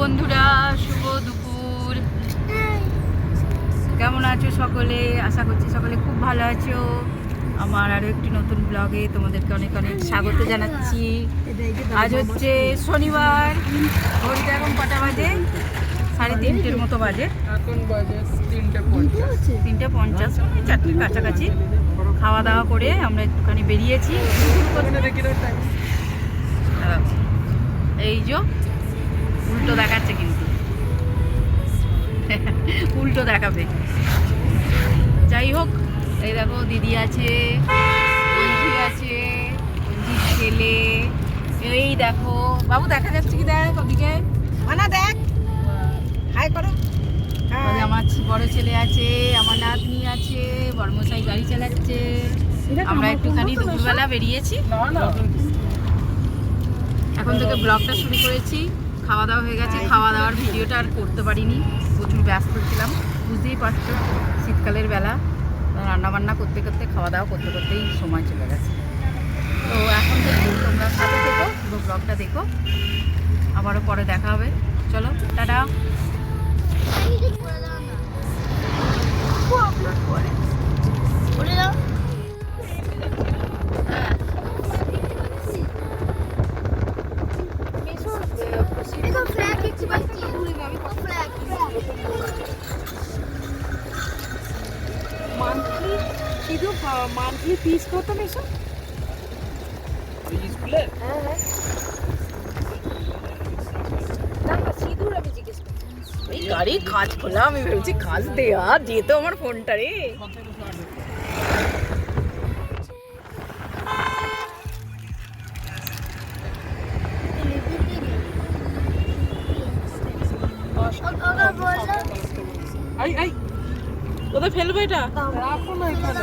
বন্ধুরা শুভ দুপুর। কেমন আছো সকলে? আশা করছি সকলে খুব ভালো আছো। আমার আরও একটি নতুন ব্লগে তোমাদেরকে অনেক অনেক স্বাগত জানাচ্ছি। আজ হচ্ছে শনিবার ঘড়িটা এখন কটা বাজে? সাড়ে তিনটের মতো বাজে। তিনটে পঞ্চাশ। চারটের কাছাকাছি। খাওয়া দাওয়া করে আমরা একটুখানি বেরিয়েছি। এই যে উল্টো দেখাচ্ছে কিন্তু। উল্টো দেখাবে। যাই হোক এই দেখো দিদি আছে বন্ধু আছে ছেলে। এই দেখো বাবু দেখা যাচ্ছে কি দেখ ওদিকে? মানা দেখ। হাই করো। আমার বড় ছেলে আছে আমার নাতনি আছে বড়মশাই গাড়ি চালাচ্ছে। আমরা একটুখানি দুপুরবেলা বেরিয়েছি। না না। এখন থেকে ব্লগটা শুরু করেছি। খাওয়া দাওয়া হয়ে গেছে। খাওয়া দাওয়ার ভিডিওটা আর করতে পারিনি। প্রচুর ব্যস্ত ছিলাম। বুঝতেই পারছ, শীতকালের বেলা, রান্নাবান্না করতে করতে খাওয়া দাওয়া করতে করতেই সময় চলে গেছে। তো এখন তোমরা সাথে থেকো, পুরো ব্লগটা দেখো। আবারও পরে দেখা হবে। চলো, টাটা। শুধু মান্থলি ফিস কত মেশো স্কুলে? হ্যাঁ হ্যাঁ। এই গাড়ির কাজ খোলা আমি ভেবেছি কাজ দেয়া দিয়ে তো আমার ফোনটা রে। আই আই কোথায় ফেলব এটা? রাখো না এখানে।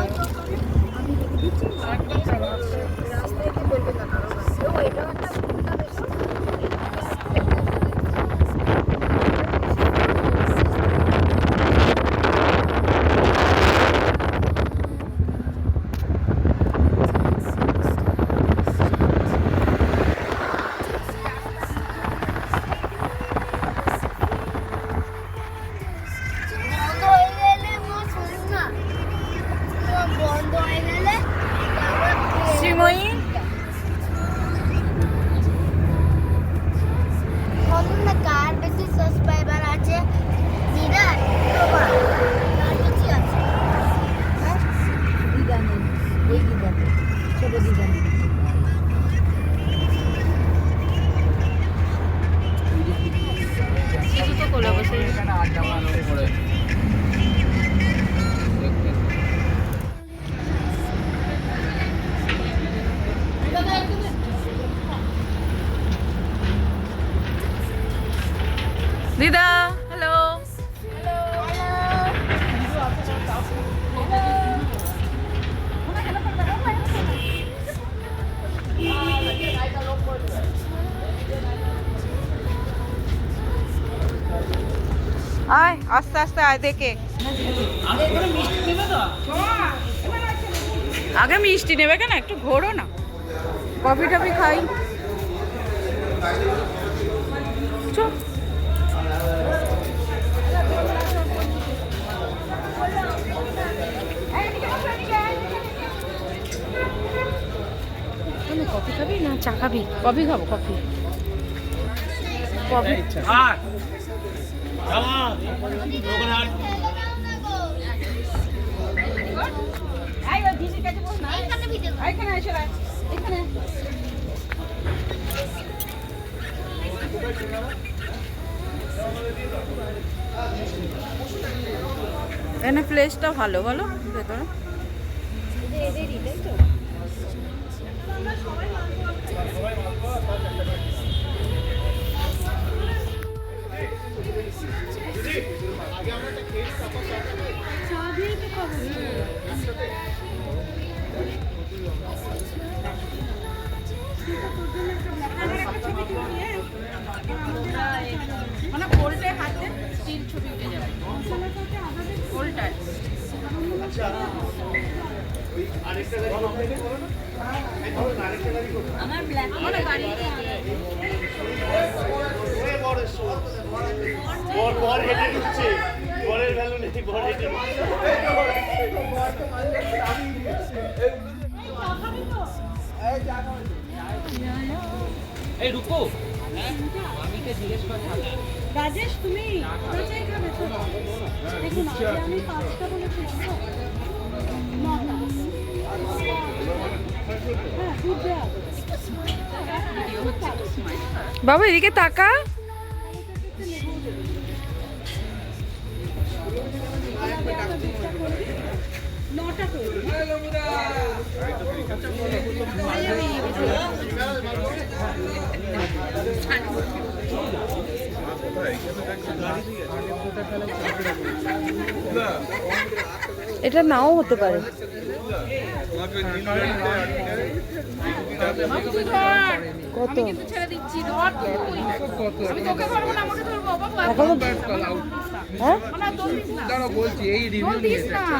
দিদা আয় আস্তে আস্তে আয় দেখে। আগে মিষ্টি নেবে কেন? একটু ঘোরো না। কফি টফি খাই। কফি খাবি না চা খাবি? কফি খাব কফি। কফি? এখানে প্লেসটা ভালো বলো? ভেতরে। মানে গোলটায় হাতে স্টিল ছবি উঠে যাবে। গোলটায় আমার ব্ল্যাক আমার গাড়ি বর বর হেঁটে ঢুকছে বরের ভ্যালু নেই বর হেঁটে ঢুকছে এই রুকু মামিকে জিজ্ঞেস কর রাজেশ তুমি কোথায় খাবে? তো দেখুন আমি পাঁচটা বলেছিলাম তো। নটা। হ্যাঁ দেওয়া বাবু এদিকে তাকা। এটা নাও হতে পারে। কত? হ্যাঁ? বলছি এই রিভিউ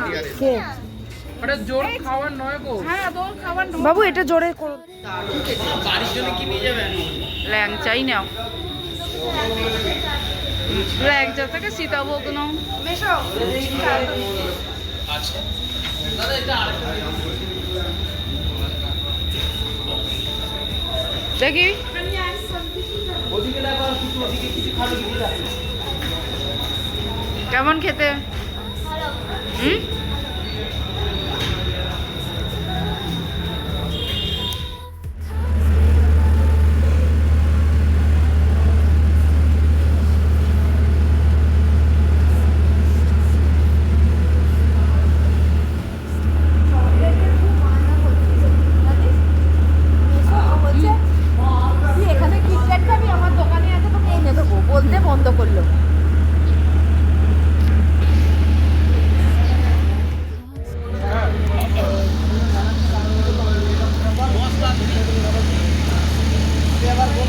নিয়েছে জোর খাওয়ার নয় গো। হ্যাঁ বাবু এটা জোরে করো। বাড়ির জন্য কি নিয়ে যাবেন ল্যাংচাই নাও। ল্যাংচা থেকে সীতাভোগ নাও। আচ্ছা। দাদা এটা আরেকটা দেখো। কেমন খেতে? হুম?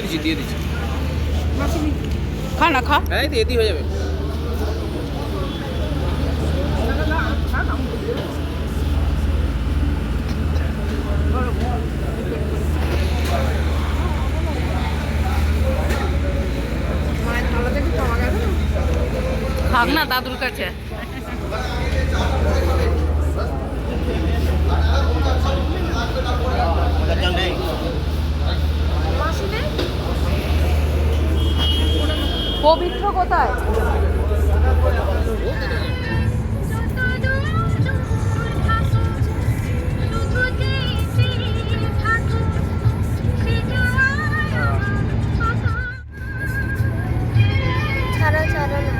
দিয়ে দিচ্ছি দিয়ে দিচ্ছি। খা না খা। হ্যাঁ এই দিয়ে হয়ে যাবে। থাক না দাদুর কাছে। পবিত্র কোথায়? ছাড়ো ছাড়ো না।